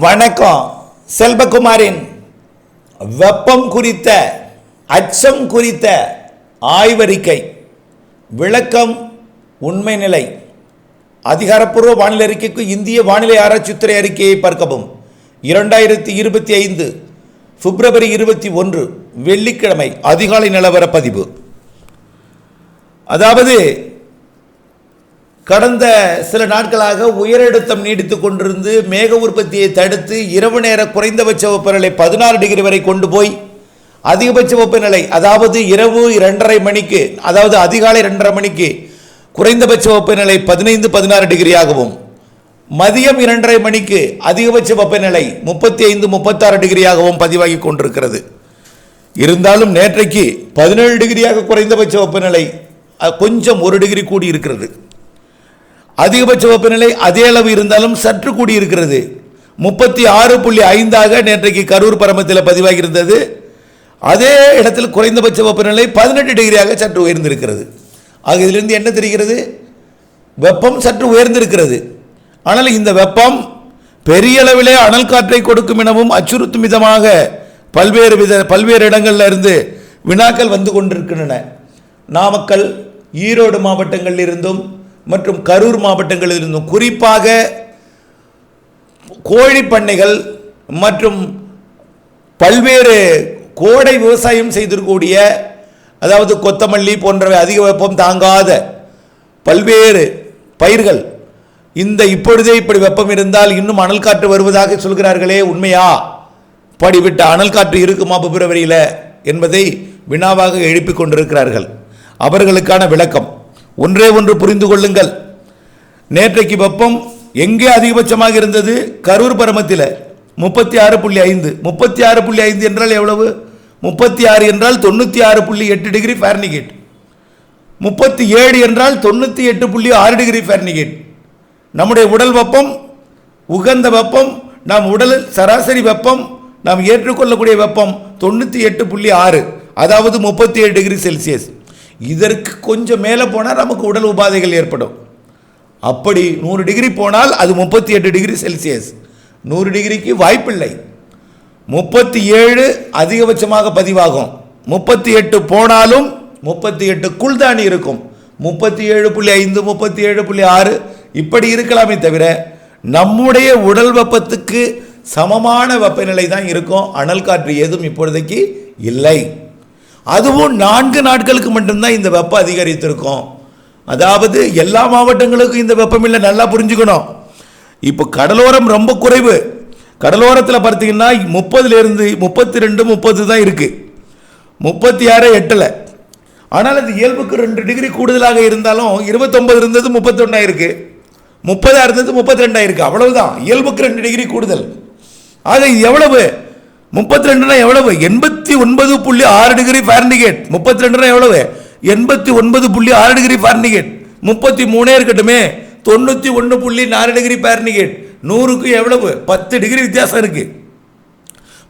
வணக்கம். செல்வகுமாரின் வெப்பம் குறித்த அச்சம் குறித்த ஆய்வறிக்கை. விளக்கம் உண்மை நிலை. அதிகாரப்பூர்வ வானிலை அறிக்கைக்கு இந்திய வானிலை ஆராய்ச்சித்துறை அறிக்கையை பார்க்கவும். இரண்டாயிரத்தி இருபத்தி ஐந்து பிப்ரவரி இருபத்தி ஒன்று வெள்ளிக்கிழமை அதிகாலை நிலவர பதிவு. அதாவது கடந்த சில நாட்களாக உயரழுத்தம் நீடித்து கொண்டிருந்து மேக உற்பத்தியை தடுத்து இரவு நேர குறைந்தபட்ச வெப்பநிலை பதினாறு டிகிரி வரை கொண்டு போய் அதிகபட்ச வெப்பநிலை அதாவது இரவு இரண்டரை மணிக்கு அதாவது அதிகாலை ரெண்டரை மணிக்கு குறைந்தபட்ச வெப்பநிலை பதினைந்து பதினாறு டிகிரியாகவும் மதியம் இரண்டரை மணிக்கு அதிகபட்ச வெப்பநிலை முப்பத்தி ஐந்து முப்பத்தாறு டிகிரியாகவும் பதிவாகி கொண்டிருக்கிறது. இருந்தாலும் நேற்றைக்கு பதினேழு டிகிரியாக குறைந்தபட்ச வெப்பநிலை கொஞ்சம் ஒரு டிகிரி கூடி இருக்கிறது. அதிகபட்ச வெப்பநிலை அதே அளவு இருந்தாலும் சற்று கூடி இருக்கிறது முப்பத்தி ஆறு புள்ளி ஐந்தாக நேற்றைக்கு கரூர் பரமத்தில் பதிவாகியிருந்தது. அதே இடத்தில் குறைந்தபட்ச வெப்பநிலை பதினெட்டு டிகிரியாக சற்று உயர்ந்திருக்கிறது. ஆக இதிலிருந்து என்ன தெரிகிறது? வெப்பம் சற்று உயர்ந்திருக்கிறது. ஆனால் இந்த வெப்பம் பெரிய அளவிலே அனல் காற்றை கொடுக்கும் எனவும் அச்சுறுத்தும் விதமாக பல்வேறு வித பல்வேறு இடங்களில் இருந்து வினாக்கள் வந்து கொண்டிருக்கின்றன. நாமக்கல் ஈரோடு மாவட்டங்களில் இருந்தும் மற்றும் கரூர் மாவட்டங்களில் இருந்தும் குறிப்பாக கோழி பண்ணைகள் மற்றும் பல்வேறு கோடை விவசாயம் செய்திருக்கக்கூடிய அதாவது கொத்தமல்லி போன்றவை அதிக வெப்பம் தாங்காத பல்வேறு பயிர்கள். இந்த இப்பொழுதே இப்படி வெப்பம் இருந்தால் இன்னும் அனல் காற்று வருவதாக சொல்கிறார்களே உண்மையா? படிவிட்ட அனல் காற்று இருக்குமா பிப்ரவரியில் என்பதை வினாவாக எழுப்பிக் கொண்டிருக்கிறார்கள். அவர்களுக்கான விளக்கம். ஒன்றே ஒன்று புரிந்து கொள்ளுங்கள். நேற்றைக்கு வெப்பம் எங்கே அதிகபட்சமாக இருந்தது? கரூர் பரமத்தில். முப்பத்தி ஆறு புள்ளி ஐந்து. முப்பத்தி ஆறு புள்ளி ஐந்து என்றால் எவ்வளவு? முப்பத்தி ஆறு என்றால் தொண்ணூற்றி ஆறு புள்ளி எட்டு டிகிரி ஃபேர்னிகேட் முப்பத்தி ஏழு என்றால் தொண்ணூற்றி எட்டு புள்ளி ஆறு டிகிரி ஃபேர்னிகேட் நம்முடைய உடல் வெப்பம் உகந்த வெப்பம் நாம் உடலில் சராசரி வெப்பம் நாம் ஏற்றுக்கொள்ளக்கூடிய வெப்பம் தொண்ணூற்றி எட்டு புள்ளி ஆறு. அதாவது முப்பத்தி ஏழு டிகிரி செல்சியஸ் இதற்கு கொஞ்சம் மேலே போனால் நமக்கு உடல் உபாதைகள் ஏற்படும். அப்படி நூறு டிகிரி போனால் அது முப்பத்தி எட்டு டிகிரி செல்சியஸ். நூறு டிகிரிக்கு வாய்ப்பில்லை. முப்பத்தி ஏழு அதிகபட்சமாக பதிவாகும். முப்பத்தி எட்டு போனாலும் முப்பத்தி எட்டுக்குள் தான் இருக்கும். முப்பத்தி ஏழு புள்ளி ஐந்து முப்பத்தி ஏழு புள்ளி ஆறு இப்படி இருக்கலாமே தவிர நம்முடைய உடல் வெப்பத்துக்கு சமமான வெப்பநிலை தான் இருக்கும். அனல் காற்று ஏதும் இப்பொழுதைக்கு இல்லை. அதுவும் நான்கு நாட்களுக்கு மட்டும்தான் இந்த வெப்பம் அதிகரித்திருக்கும். அதாவது எல்லா மாவட்டங்களுக்கும் இந்த வெப்பமில்லை நல்லா புரிஞ்சுக்கணும். இப்போ கடலோரம் ரொம்ப குறைவு. கடலோரத்தில் பார்த்தீங்கன்னா முப்பதுலேருந்து முப்பத்தி ரெண்டு முப்பது தான் இருக்குது முப்பத்தி ஆறு எட்டில். ஆனால் அது இயல்புக்கு ரெண்டு டிகிரி கூடுதலாக இருந்தாலும் இருபத்தொம்பது இருந்தது முப்பத்தொன்னாக இருக்குது முப்பதாக இருந்தது முப்பத்தி ரெண்டாயிருக்கு அவ்வளவுதான். இயல்புக்கு ரெண்டு டிகிரி கூடுதல். ஆக இது எவ்வளவு? முப்பத்தி ரெண்டுனா எவ்வளவு? எண்பத்தி ஒன்பது புள்ளி ஆறு டிகிரி ஃபாரன்ஹீட். முப்பத்தி ரெண்டுனா எவ்வளவு? எண்பத்தி ஒன்பது புள்ளி ஆறு டிகிரி ஃபாரன்ஹீட். முப்பத்தி மூணே இருக்கட்டுமே. தொண்ணூற்றி ஒன்று புள்ளி நாலு டிகிரி ஃபாரன்ஹீட். நூறுக்கு எவ்வளவு? பத்து டிகிரி வித்தியாசம் இருக்கு.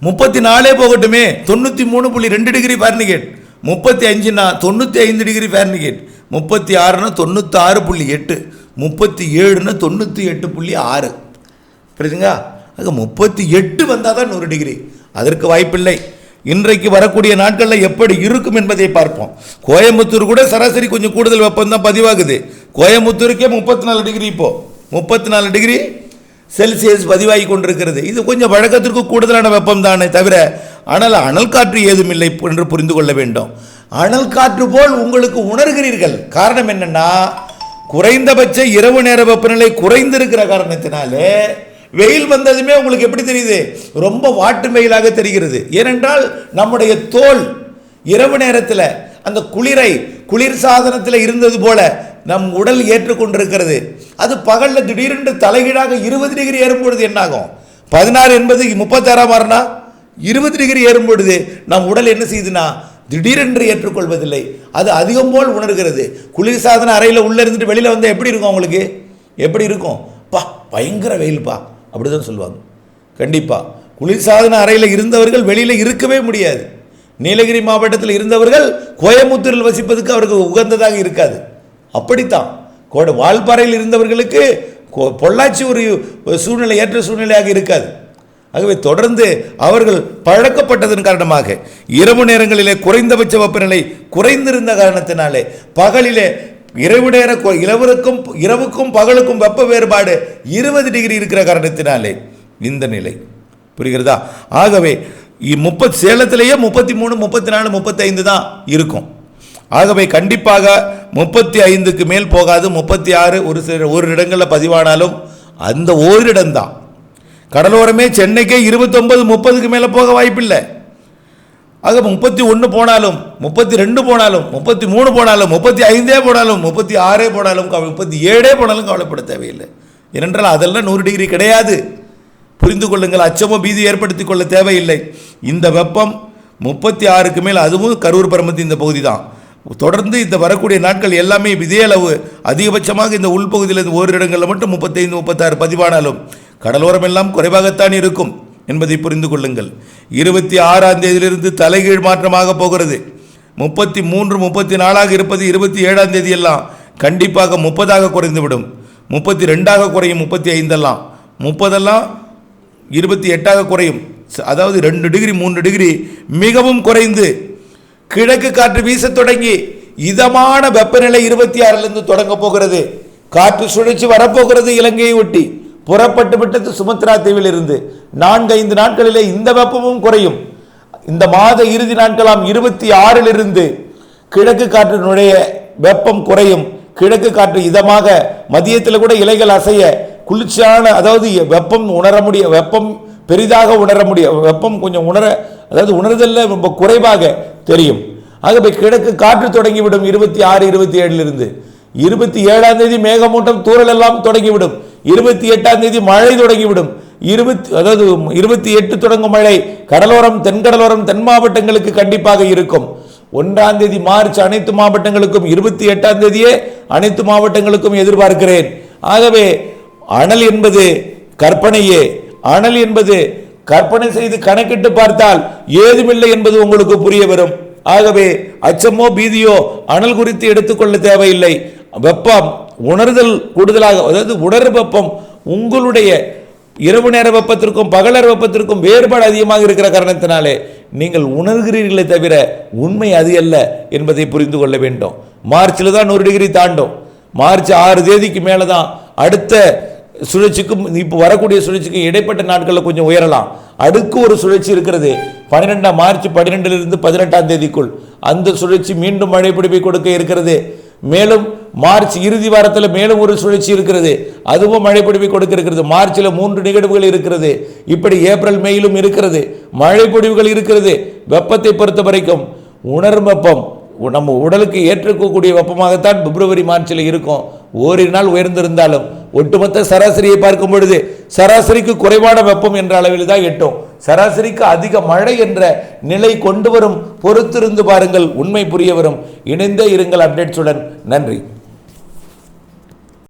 முப்பத்தி நாலே போகட்டுமே. தொண்ணூற்றி மூணு புள்ளி ரெண்டு டிகிரி ஃபாரன்ஹீட். முப்பத்தி அஞ்சுனா தொண்ணூற்றி ஐந்து டிகிரி ஃபாரன்ஹீட். முப்பத்தி ஆறுனா தொண்ணூற்றி ஆறு புள்ளி எட்டு. முப்பத்தி ஏழுனா தொண்ணூற்றி எட்டு புள்ளி ஆறு. புரியுதுங்க அது முப்பத்தி எட்டு வந்தால் தான் நூறு டிகிரி. அதற்கு வாய்ப்பில்லை. இன்றைக்கு வரக்கூடிய நாட்களில் எப்படி இருக்கும் என்பதை பார்ப்போம். கோயம்புத்தூர் கூட சராசரி கொஞ்சம் கூடுதல் வெப்பம்தான் பதிவாகுது. கோயம்புத்தூருக்கே முப்பத்தி நாலு டிகிரி இப்போ. முப்பத்தி நாலு டிகிரி செல்சியஸ் பதிவாகி கொண்டிருக்கிறது. இது கொஞ்சம் வழக்கத்திற்கு கூடுதலான வெப்பம் தானே தவிர ஆனால் அனல் காற்று ஏதும் இல்லை என்று புரிந்து கொள்ள வேண்டும். அனல் காற்று போல் உங்களுக்கு உணர்கிறீர்கள். காரணம் என்னென்னா குறைந்தபட்ச இரவு நேர வெப்பநிலை குறைந்திருக்கிற காரணத்தினாலே வெயில் வந்ததுமே உங்களுக்கு எப்படி தெரியுது? ரொம்ப வாட்டு வெயிலாக தெரிகிறது. ஏனென்றால் நம்முடைய தோல் இரவு நேரத்தில் அந்த குளிரை குளிர் சாதனத்தில் இருந்தது போல நம் உடல் ஏற்றுக்கொண்டிருக்கிறது. அது பகலில் திடீரென்று தலைகீழாக இருபது டிகிரி ஏறும்பொழுது என்னாகும்? பதினாறு என்பது முப்பத்தாறாம் மாறினா இருபது டிகிரி ஏறும்பொழுது நம் உடல் என்ன செய்யுதுன்னா திடீரென்று ஏற்றுக்கொள்வதில்லை. அது அதிகம் போல் உணர்கிறது. குளிர்சாதன அறையில் உள்ளே இருந்துட்டு வெளியில் வந்தால் எப்படி இருக்கும் உங்களுக்கு? எப்படி இருக்கும்? பா பயங்கர வெயில்ப்பா அப்படி தான் சொல்லுவாங்க. கண்டிப்பாக குளிர்சாதன அறையில் இருந்தவர்கள் வெளியில் இருக்கவே முடியாது. நீலகிரி மாவட்டத்தில் இருந்தவர்கள் கோயமுத்தூரில் வசிப்பதுக்கு அவருக்கு உகந்ததாக இருக்காது. அப்படித்தான். கோட வால்பாறையில் இருந்தவர்களுக்கு கொ- பொள்ளாச்சி ஒரு சூழ்நிலை ஏற்ற சூழ்நிலையாக இருக்காது. ஆகவே தொடர்ந்து அவர்கள் பழக்கப்பட்டதன் காரணமாக இரவு நேரங்களிலே குறைந்தபட்ச வெப்பநிலை குறைந்திருந்த காரணத்தினாலே பகலிலே இரவு நேர கொ- இரவுக்கும் இரவுக்கும் பகலுக்கும் வெப்ப வேறுபாடு இருபது டிகிரி இருக்கிற காரணத்தினாலே இந்த நிலை. புரிகிறதா? ஆகவே முப்பத் சேலத்திலேயே முப்பத்தி மூணு முப்பத்தி நாலு முப்பத்தைந்து தான் இருக்கும். ஆகவே கண்டிப்பாக முப்பத்தி ஐந்துக்கு மேல் போகாது. முப்பத்தி ஆறு ஒரு சில ஒரு இடங்களில் பதிவானாலும் அந்த ஓரிடம்தான். கடலோரமே சென்னைக்கே இருபத்தொம்பது முப்பதுக்கு மேலே போக வாய்ப்பில்லை. ஆக முப்பத்தி ஒன்று போனாலும் முப்பத்தி ரெண்டு போனாலும் முப்பத்தி மூணு போனாலும் முப்பத்தி ஐந்தே போனாலும் முப்பத்தி ஆறே போனாலும் கவலை முப்பத்தி ஏழே போனாலும் கவலைப்பட தேவையில்லை. ஏனென்றால் அதெல்லாம் நூறு டிகிரி கிடையாது. புரிந்து கொள்ளுங்கள் அச்சமோ பீதி ஏற்படுத்திக் கொள்ள தேவையில்லை. இந்த வெப்பம் முப்பத்தி ஆறுக்கு மேல் அதுவும் கரூர் பரமத்தி இந்த பகுதி தான் தொடர்ந்து இந்த வரக்கூடிய நாட்கள் எல்லாமே இதே அளவு அதிகபட்சமாக இந்த உள்பகுதியில் இந்த ஓரிரு இடங்களில் மட்டும் முப்பத்தைந்து முப்பத்தாறு பதிவானாலும் கடலோரம் எல்லாம் குறைவாகத்தான் இருக்கும். என்பதை புரிந்து கொள்ளுங்கள். இருபத்தி ஆறாம் தேதியிலிருந்து தலைகீழ் மாற்றமாக போகிறது. முப்பத்தி மூன்று முப்பத்தி நாலாக இருப்பது இருபத்தி ஏழாம் தேதியெல்லாம் கண்டிப்பாக முப்பதாக குறைந்துவிடும். முப்பத்தி ரெண்டாக குறையும் முப்பத்தி ஐந்தெல்லாம் முப்பதெல்லாம் இருபத்தி எட்டாக குறையும். அதாவது ரெண்டு டிகிரி மூன்று டிகிரி மிகவும் குறைந்து கிழக்கு காற்று வீசத் தொடங்கி இதமான வெப்பநிலை இருபத்தி ஆறிலிருந்து தொடங்க போகிறது. காற்று சுழற்சி வரப்போகிறது இலங்கையை ஒட்டி. புறப்பட்டு விட்டது சுமத்ரா தீவில் இருந்து நான்கு ஐந்து நாட்களிலே இந்த வெப்பமும் குறையும். இந்த மாத இறுதி நாட்களாம் இருபத்தி ஆறிலிருந்து கிழக்கு காற்று நுழைய வெப்பம் குறையும். கிழக்கு காற்று இதமாக மதியத்தில் கூட இலைகள் அசைய குளிர்ச்சியான அதாவது வெப்பம் உணர முடிய வெப்பம் பெரிதாக உணர முடிய வெப்பம் கொஞ்சம் உணர அதாவது உணர்தல்ல ரொம்ப குறைவாக தெரியும். ஆகவே கிழக்கு காற்று தொடங்கிவிடும் இருபத்தி ஆறு இருபத்தி ஏழிலிருந்து இருபத்தி ஏழாம் தேதி மேகமூட்டம் தூரல் எல்லாம் தொடங்கிவிடும். இருபத்தி எட்டாம் தேதி மழை தொடங்கிவிடும். இருபத்தி அதாவது இருபத்தி எட்டு தொடங்கும் மழை கடலோரம் தென்கடலோரம் தென் மாவட்டங்களுக்கு கண்டிப்பாக இருக்கும். ஒன்றாம் தேதி மார்ச் அனைத்து மாவட்டங்களுக்கும் இருபத்தி எட்டாம் தேதியே அனைத்து மாவட்டங்களுக்கும் எதிர்பார்க்கிறேன். ஆகவே அனல் என்பது கற்பனையே. அனல் என்பது கற்பனை செய்து கணக்கிட்டு பார்த்தால் ஏதுமில்லை என்பது உங்களுக்கு புரிய வரும். ஆகவே அச்சமோ பீதியோ அனல் குறித்து எடுத்துக்கொள்ள தேவையில்லை. வெப்பம் உணர்தல் கூடுதலாக அதாவது உணர் வெப்பம் உங்களுடைய இரவு நேர வெப்பத்திற்கும் பகலர் வெப்பத்திற்கும் வேறுபாடு அதிகமாக இருக்கிற காரணத்தினாலே நீங்கள் உணர்கிறீர்களே தவிர உண்மை அது அல்ல என்பதை புரிந்து கொள்ள வேண்டும். மார்ச்சில் தான் நூறு டிகிரி தாண்டும். மார்ச் ஆறு தேதிக்கு மேலே தான் அடுத்த சுழற்சிக்கும் இப்போ வரக்கூடிய சுழற்சிக்கும் இடைப்பட்ட நாட்களில் கொஞ்சம் உயரலாம். அடுக்கு ஒரு சுழற்சி இருக்கிறது. பன்னிரெண்டாம் மார்ச் பன்னிரெண்டிலிருந்து பதினெட்டாம் தேதிக்குள் அந்த சுழற்சி மீண்டும் மழை பிடிப்பை கொடுக்க இருக்கிறது. மேலும் மார்ச் இறுதி வாரத்தில் மேலும் ஒரு சுழற்சி இருக்கிறது. அதுவும் மழை பொழிவை கொடுக்க இருக்கிறது மார்ச்சில் மூன்று நிகழ்வுகள் இருக்கிறது. இப்படி ஏப்ரல் மேயிலும் இருக்கிறது. மழை பொடிவுகள் இருக்கிறது. வெப்பத்தை பொறுத்த வரைக்கும் உணரும் வெப்பம் நம்ம உடலுக்கு ஏற்றுக்கக்கூடிய வெப்பமாகத்தான் பிப்ரவரி மார்ச்சில் இருக்கும். ஓரிரு நாள் உயர்ந்திருந்தாலும் ஒட்டுமொத்த சராசரியை பார்க்கும் பொழுது சராசரிக்கு குறைவான வெப்பம் என்ற அளவில் தான் எட்டும். சராசரிக்கு அதிக மழை என்ற நிலை கொண்டு வரும் பொறுத்திருந்து பாருங்கள். உண்மை புரிய வரும். இணைந்தே இருங்கள் அப்டேட்ஸுடன். நன்றி.